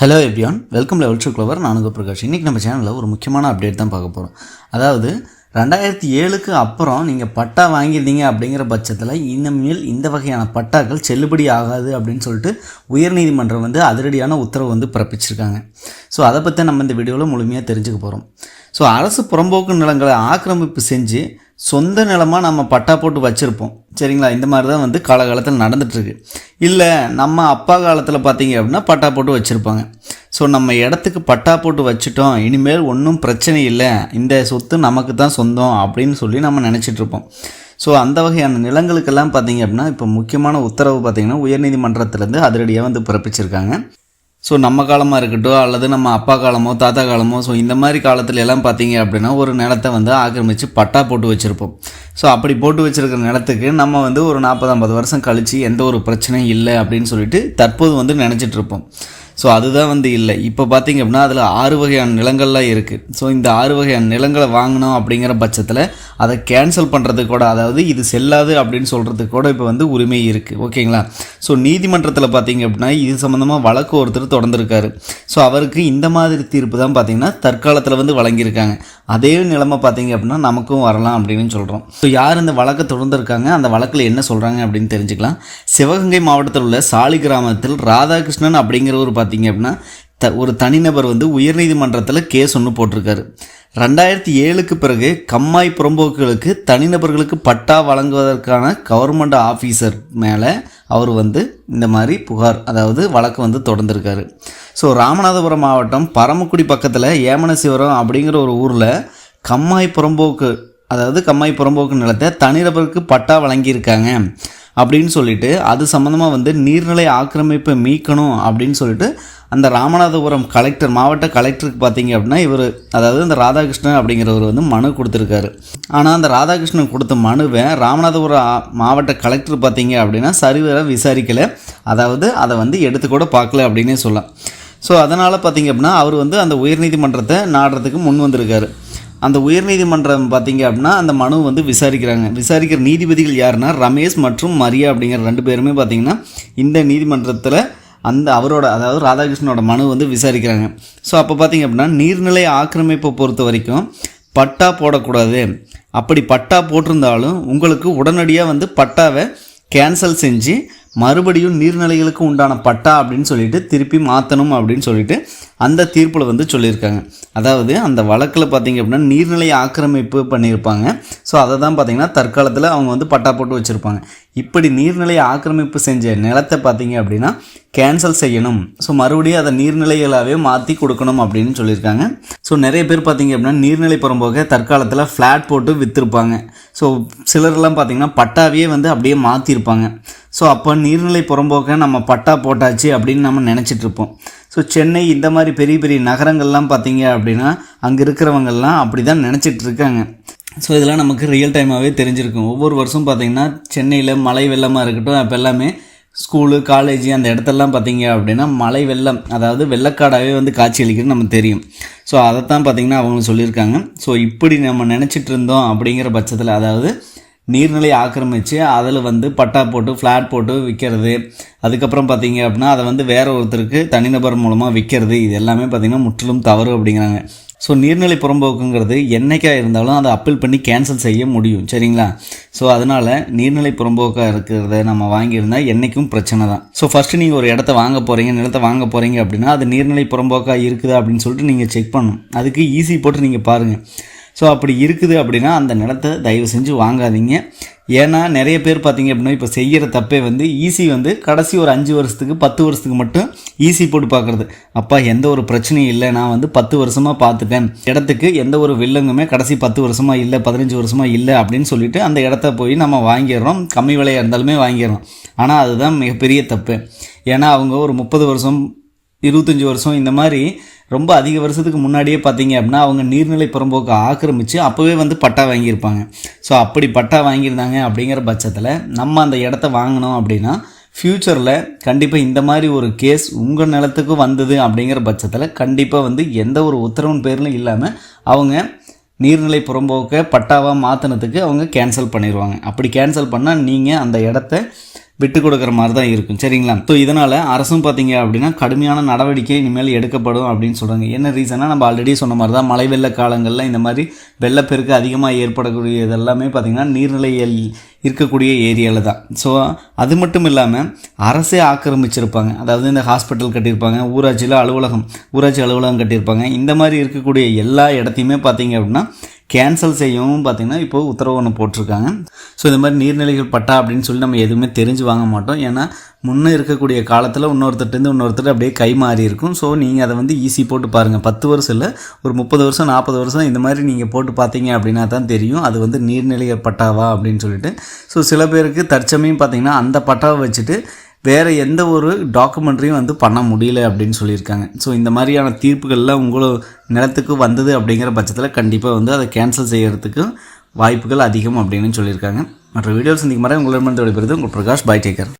Hello எப்யான் welcome level to clever நான் உங்கள் பிரகாஷ். இன்றைக்கி நம்ம சேனலில் ஒரு முக்கியமான அப்டேட் தான் பார்க்க போகிறோம் அதாவது ரெண்டாயிரத்தி ஏழுக்கு அப்புறம் நீங்கள் பட்டா வாங்கியிருந்தீங்க அப்படிங்கிற பட்சத்தில் இனிமேல் இந்த வகையான பட்டாக்கள் செல்லுபடி ஆகாது அப்படின்னு சொல்லிட்டு உயர்நீதிமன்றம் வந்து அதிரடியான உத்தரவு வந்து பிறப்பிச்சிருக்காங்க. ஸோ அதை பற்றி நம்ம இந்த வீடியோவில் முழுமையாக தெரிஞ்சுக்க போகிறோம் ஸோ அரசு புறம்போக்கு நிலங்களை ஆக்கிரமிப்பு செஞ்சு சொந்த நிலமாக நம்ம பட்டா போட்டு வச்சுருப்போம். சரிங்களா? இந்த மாதிரி தான் வந்து காலகாலத்தில் நடந்துகிட்ருக்கு இல்லை நம்ம அப்பா காலத்தில் பார்த்தீங்க அப்படின்னா பட்டா போட்டு வச்சுருப்பாங்க. ஸோ நம்ம இடத்துக்கு பட்டா போட்டு வச்சுட்டோம். இனிமேல் ஒன்றும் பிரச்சனை இல்லை. இந்த சொத்து நமக்கு தான் சொந்தம் அப்படின்னு சொல்லி நம்ம நினச்சிட்ருப்போம் ஸோ அந்த வகையான நிலங்களுக்கெல்லாம் பார்த்தீங்க அப்படின்னா இப்போ முக்கியமான உத்தரவு பார்த்தீங்கன்னா உயர்நீதிமன்றத்திலேருந்து அதிரடியாக வந்து பிறப்பிச்சிருக்காங்க. ஸோ நம்ம காலமாக இருக்கட்டும் அல்லது நம்ம அப்பா காலமோ தாத்தா காலமோ ஸோ இந்த மாதிரி காலத்துல எல்லாம் பார்த்தீங்க அப்படின்னா ஒரு நிலத்தை வந்து ஆக்கிரமித்து பட்டா போட்டு வச்சுருப்போம். ஸோ அப்படி போட்டு வச்சுருக்கிற நிலத்துக்கு நம்ம வந்து ஒரு நாற்பது ஐம்பது வருஷம் கழித்து எந்த ஒரு பிரச்சனையும் இல்லை அப்படின்னு சொல்லிட்டு தற்போது வந்து நினச்சிட்ருப்போம் இருப்போம். ஸோ அதுதான் வந்து இல்லை. இப்போ பார்த்தீங்க அப்படின்னா அதில் ஆறு வகையான நிலங்கள்லாம் இருக்குது ஸோ இந்த ஆறு வகையான நிலங்களை வாங்கினோம் அப்படிங்கிற பட்சத்தில் அதை கேன்சல் பண்ணுறது கூட அதாவது இது செல்லாது அப்படின்னு சொல்கிறதுக்கு கூட இப்போ வந்து உரிமை இருக்குது ஓகேங்களா? ஸோ நீதிமன்றத்தில் பார்த்தீங்க அப்படின்னா இது சம்மந்தமாக வழக்கு ஒருத்தர் தொடர்ந்துருக்காரு. ஸோ அவருக்கு இந்த மாதிரி தீர்ப்பு தான் பார்த்தீங்கன்னா தற்காலத்தில் வந்து வழங்கியிருக்காங்க. அதே நிலைமை பார்த்தீங்க அப்படின்னா நமக்கும் வரலாம் அப்படின்னு சொல்கிறோம் ஸோ யார் இந்த வழக்கை தொடர்ந்துருக்காங்க? அந்த வழக்கில் என்ன சொல்கிறாங்க அப்படின்னு தெரிஞ்சுக்கலாம். சிவகங்கை மாவட்டத்தில் உள்ள சாலி கிராமத்தில் ராதாகிருஷ்ணன் அப்படிங்கிற ஒரு பார்த்து பார்த்தீங்க அப்படின்னா த ஒரு தனிநபர் வந்து உயர்நீதிமன்றத்தில் கேஸ் ஒன்று போட்டிருக்காரு. ரெண்டாயிரத்தி ஏழுக்கு பிறகு கம்மாய் புறம்போக்குகளுக்கு தனிநபர்களுக்கு பட்டா வழங்குவதற்கான கவர்மெண்ட் ஆஃபீஸர் மேலே அவர் வந்து இந்த மாதிரி புகார் அதாவது வழக்கு வந்து தொடர்ந்துருக்காரு. ஸோ ராமநாதபுரம் மாவட்டம் பரமக்குடி பக்கத்தில் ஏமனசிவரம் அப்படிங்கிற ஒரு ஊரில் கம்மாய் புறம்போக்கு அதாவது கம்மாய் புறம்போக்கு நிலத்தை தனிநபருக்கு பட்டா வழங்கியிருக்காங்க. அப்படின்னு சொல்லிட்டு அது சம்மந்தமாக வந்து நீர்நிலை ஆக்கிரமிப்பை மீட்கணும் அப்படின்னு சொல்லிட்டு அந்த ராமநாதபுரம் கலெக்டர் மாவட்ட கலெக்டருக்கு பார்த்தீங்க அப்படின்னா இவர் அதாவது இந்த ராதாகிருஷ்ணன் அப்படிங்கிறவர் வந்து மனு கொடுத்துருக்காரு. ஆனால் அந்த ராதாகிருஷ்ணன் கொடுத்த மனுவை ராமநாதபுரம் மாவட்ட கலெக்டர் பார்த்தீங்க அப்படின்னா சரிவர விசாரிக்கலை. அதாவது அதை வந்து எடுத்து கூட பார்க்கல அப்படின்னே சொல்லலாம். ஸோ அதனால் பார்த்தீங்க அப்படின்னா அவர் வந்து அந்த உயர்நீதிமன்றத்தை நாடுறதுக்கு முன் வந்திருக்காரு. அந்த உயர்நீதிமன்றம் பார்த்தீங்க அப்படின்னா அந்த மனு வந்து விசாரிக்கிறாங்க. விசாரிக்கிற நீதிபதிகள் யாருன்னா ரமேஷ் மற்றும் மரியா அப்படிங்கிற ரெண்டு பேருமே பார்த்தீங்கன்னா இந்த நீதிமன்றத்தில் அந்த அவரோட அதாவது ராதாகிருஷ்ணனோட மனு வந்து விசாரிக்கிறாங்க. ஸோ அப்போ பார்த்தீங்க அப்படின்னா நீர்நிலை ஆக்கிரமிப்பை பொறுத்த வரைக்கும் பட்டா போடக்கூடாது. அப்படி பட்டா போட்டிருந்தாலும் உங்களுக்கு உடனடியாக வந்து பட்டாவை கேன்சல் செஞ்சு மறுபடியும் நீர்நிலைகளுக்கு உண்டான பட்டா அப்படின்னு சொல்லிட்டு திருப்பி மாற்றணும் அப்படின்னு சொல்லிட்டு அந்த தீர்ப்பில் வந்து சொல்லியிருக்காங்க. அதாவது அந்த வழக்கில் பார்த்தீங்க அப்படின்னா நீர்நிலை ஆக்கிரமிப்பு பண்ணியிருப்பாங்க. ஸோ அதை தான் பார்த்தீங்கன்னா தற்காலத்தில் அவங்க வந்து பட்டா போட்டு வச்சுருப்பாங்க. இப்படி நீர்நிலை ஆக்கிரமிப்பு செஞ்ச நிலத்தை பார்த்தீங்க அப்படின்னா கேன்சல் செய்யணும். ஸோ மறுபடியும் அதை நீர்நிலைகளாகவே மாற்றி கொடுக்கணும் அப்படின்னு சொல்லியிருக்காங்க. ஸோ நிறைய பேர் பார்த்தீங்க அப்படின்னா நீர்நிலை புறம்போக தற்காலத்தில் ஃப்ளாட் போட்டு விற்றுருப்பாங்க ஸோ சிலர்லாம் பார்த்தீங்கன்னா பட்டாவே வந்து அப்படியே மாற்றிருப்பாங்க ஸோ அப்போ நீர்நிலை புறம்போக்க நம்ம பட்டா போட்டாச்சு அப்படின்னு நம்ம நினச்சிட்டு இருப்போம் ஸோ சென்னை இந்த மாதிரி பெரிய பெரிய நகரங்கள்லாம் பார்த்தீங்க அப்படின்னா அங்கே இருக்கிறவங்கெல்லாம் அப்படி தான் நினச்சிட்டு இருக்காங்க ஸோ இதெல்லாம் நமக்கு ரியல் டைமாகவே தெரிஞ்சிருக்கும். ஒவ்வொரு வருஷம் பார்த்திங்கன்னா சென்னையில் மழை வெள்ளமாக இருக்கட்டும் அப்போ எல்லாமே ஸ்கூலு காலேஜ் அந்த இடத்தெல்லாம் பார்த்தீங்க அப்படின்னா மழை வெள்ளம் அதாவது வெள்ளக்காடாகவே வந்து காட்சி அளிக்கிறது நமக்கு தெரியும். ஸோ அதைத்தான் பார்த்தீங்கன்னா அவங்க சொல்லியிருக்காங்க. ஸோ இப்படி நம்ம நினச்சிட்டு இருந்தோம் அப்படிங்கிற பட்சத்தில் அதாவது நீர்நிலை ஆக்கிரமித்து அதில் வந்து பட்டா போட்டு ஃப்ளாட் போட்டு விற்கிறது. அதுக்கப்புறம் பார்த்தீங்க அப்படின்னா அதை வந்து வேற ஒருத்தருக்கு தனிநபர் மூலமாக விற்கிறது. இது எல்லாமே பார்த்தீங்கன்னா முற்றிலும் தவறு அப்படிங்கிறாங்க. ஸோ நீர்நிலை புறம்போக்குங்கிறது என்றைக்காக இருந்தாலும் அதை அப்பீல் பண்ணி கேன்சல் செய்ய முடியும். சரிங்களா? ஸோ அதனால் நீர்நிலை புறம்போக்காக இருக்கிறத நம்ம வாங்கியிருந்தால் என்றைக்கும் பிரச்சனை தான். ஸோ ஃபஸ்ட்டு நீங்கள் ஒரு இடத்த வாங்க போகிறீங்க நிலத்தை வாங்க போகிறீங்க அப்படின்னா அது நீர்நிலை புறம்போக்காக இருக்குதா அப்படின்னு சொல்லிட்டு நீங்கள் செக் பண்ணணும். அதுக்கு ஈஸி போட்டு நீங்கள் பாருங்கள் ஸோ அப்படி இருக்குது அப்படின்னா அந்த நிலத்தை தயவு செஞ்சு வாங்காதீங்க. ஏன்னா நிறைய பேர் பார்த்தீங்க அப்படின்னா இப்போ செய்கிற தப்பே வந்து ஈஸி வந்து கடைசி ஒரு அஞ்சு வருஷத்துக்கு பத்து வருஷத்துக்கு மட்டும் ஈஸி போட்டு பார்க்குறது. அப்பா எந்த ஒரு பிரச்சனையும் இல்லை. நான் வந்து பத்து வருஷமாக பார்த்துட்டேன். இடத்துக்கு எந்த ஒரு வில்லங்குமே கடைசி பத்து வருஷமாக இல்லை பதினஞ்சு வருஷமாக இல்லை அப்படின்னு சொல்லிட்டு அந்த இடத்த போய் நம்ம வாங்கிடுறோம். கம்மி விலையாக இருந்தாலுமே வாங்கிடுறோம். ஆனால் அதுதான் மிகப்பெரிய தப்பு. ஏன்னா அவங்க ஒரு முப்பது வருஷம் இருபத்தஞ்சி வருஷம் இந்த மாதிரி ரொம்ப அதிக வருஷத்துக்கு முன்னாடியே பார்த்தீங்க அப்படின்னா அவங்க நீர்நிலை புறம்போக்கு ஆக்கிரமித்து அப்போவே வந்து பட்டா வாங்கியிருப்பாங்க. ஸோ அப்படி பட்டா வாங்கியிருந்தாங்க அப்படிங்கிற பட்சத்தில் நம்ம அந்த இடத்த வாங்கினோம் அப்படின்னா ஃப்யூச்சரில் கண்டிப்பாக இந்த மாதிரி ஒரு கேஸ் உங்கள் நிலத்துக்கு வந்தது அப்படிங்கிற பட்சத்தில் கண்டிப்பாக வந்து எந்த ஒரு உத்தரவின் பேரிலும் இல்லாமல் அவங்க நீர்நிலை புறம்போக்க பட்டாவாக மாற்றினதுக்கு அவங்க கேன்சல் பண்ணிடுவாங்க அப்படி கேன்சல் பண்ணால் நீங்கள் அந்த இடத்த விட்டு கொடுக்குற மாதிரி தான் இருக்கும். சரிங்களா? ஸோ இதனால் அரசும் பார்த்தீங்க அப்படின்னா கடுமையான நடவடிக்கை இனிமேல் எடுக்கப்படும் அப்படின்னு சொல்கிறாங்க என்ன ரீசனாக நம்ம ஆல்ரெடி சொன்ன மாதிரி தான் மழை வெள்ள காலங்களில் இந்த மாதிரி வெள்ளப்பெருக்கு அதிகமாக ஏற்படக்கூடிய இதெல்லாமே பார்த்திங்கன்னா நீர்நிலையில் இருக்கக்கூடிய ஏரியாவில் தான். ஸோ அது மட்டும் இல்லாமல் அரசே ஆக்கிரமிச்சிருப்பாங்க. அதாவது இந்த ஹாஸ்பிட்டல் கட்டியிருப்பாங்க ஊராட்சியில் அலுவலகம் ஊராட்சி அலுவலகம் கட்டியிருப்பாங்க. இந்த மாதிரி இருக்கக்கூடிய எல்லா இடத்தையுமே பார்த்தீங்க அப்படின்னா கேன்சல் செய்யவும் பார்த்தீங்கன்னா இப்போது உத்தரவு ஒன்று போட்டிருக்காங்க. ஸோ இந்த மாதிரி நீர்நிலைகள் பட்டா அப்படின்னு சொல்லி நம்ம எதுவுமே தெரிஞ்சு வாங்க மாட்டோம். ஏன்னா முன்னே இருக்கக்கூடிய காலத்தில் இன்னொருத்தர்ட்டேருந்து இன்னொருத்தர் அப்படியே கை மாறி இருக்கும். ஸோ நீங்கள் அதை வந்து ஈஸி போட்டு பாருங்கள் பத்து வருஷம் இல்லை ஒரு முப்பது வருஷம் நாற்பது வருஷம் இந்த மாதிரி நீங்கள் போட்டு பார்த்தீங்க அப்படின்னா தான் தெரியும். அது வந்து நீர்நிலைகள் பட்டாவா அப்படின்னு சொல்லிட்டு. ஸோ சில பேருக்கு தற்சமயம் பார்த்திங்கன்னா அந்த பட்டாவை வச்சுட்டு வேறு எந்த ஒரு டாக்குமெண்ட்ரியும் வந்து பண்ண முடியல அப்படின்னு சொல்லியிருக்காங்க. ஸோ இந்த மாதிரியான தீர்ப்புகள்லாம் உங்களோட நிலத்துக்கு வந்தது அப்படிங்கிற பட்சத்தில் கண்டிப்பாக வந்து அதை கேன்சல் செய்கிறதுக்கு வாய்ப்புகள் அதிகம் அப்படின்னு சொல்லியிருக்காங்க. மற்ற வீடியோஸ் சந்திக்கும் மாதிரி உங்களிடமிருந்து விடைபெறுது உங்கள் பிரகாஷ் பாய் டேக்கர்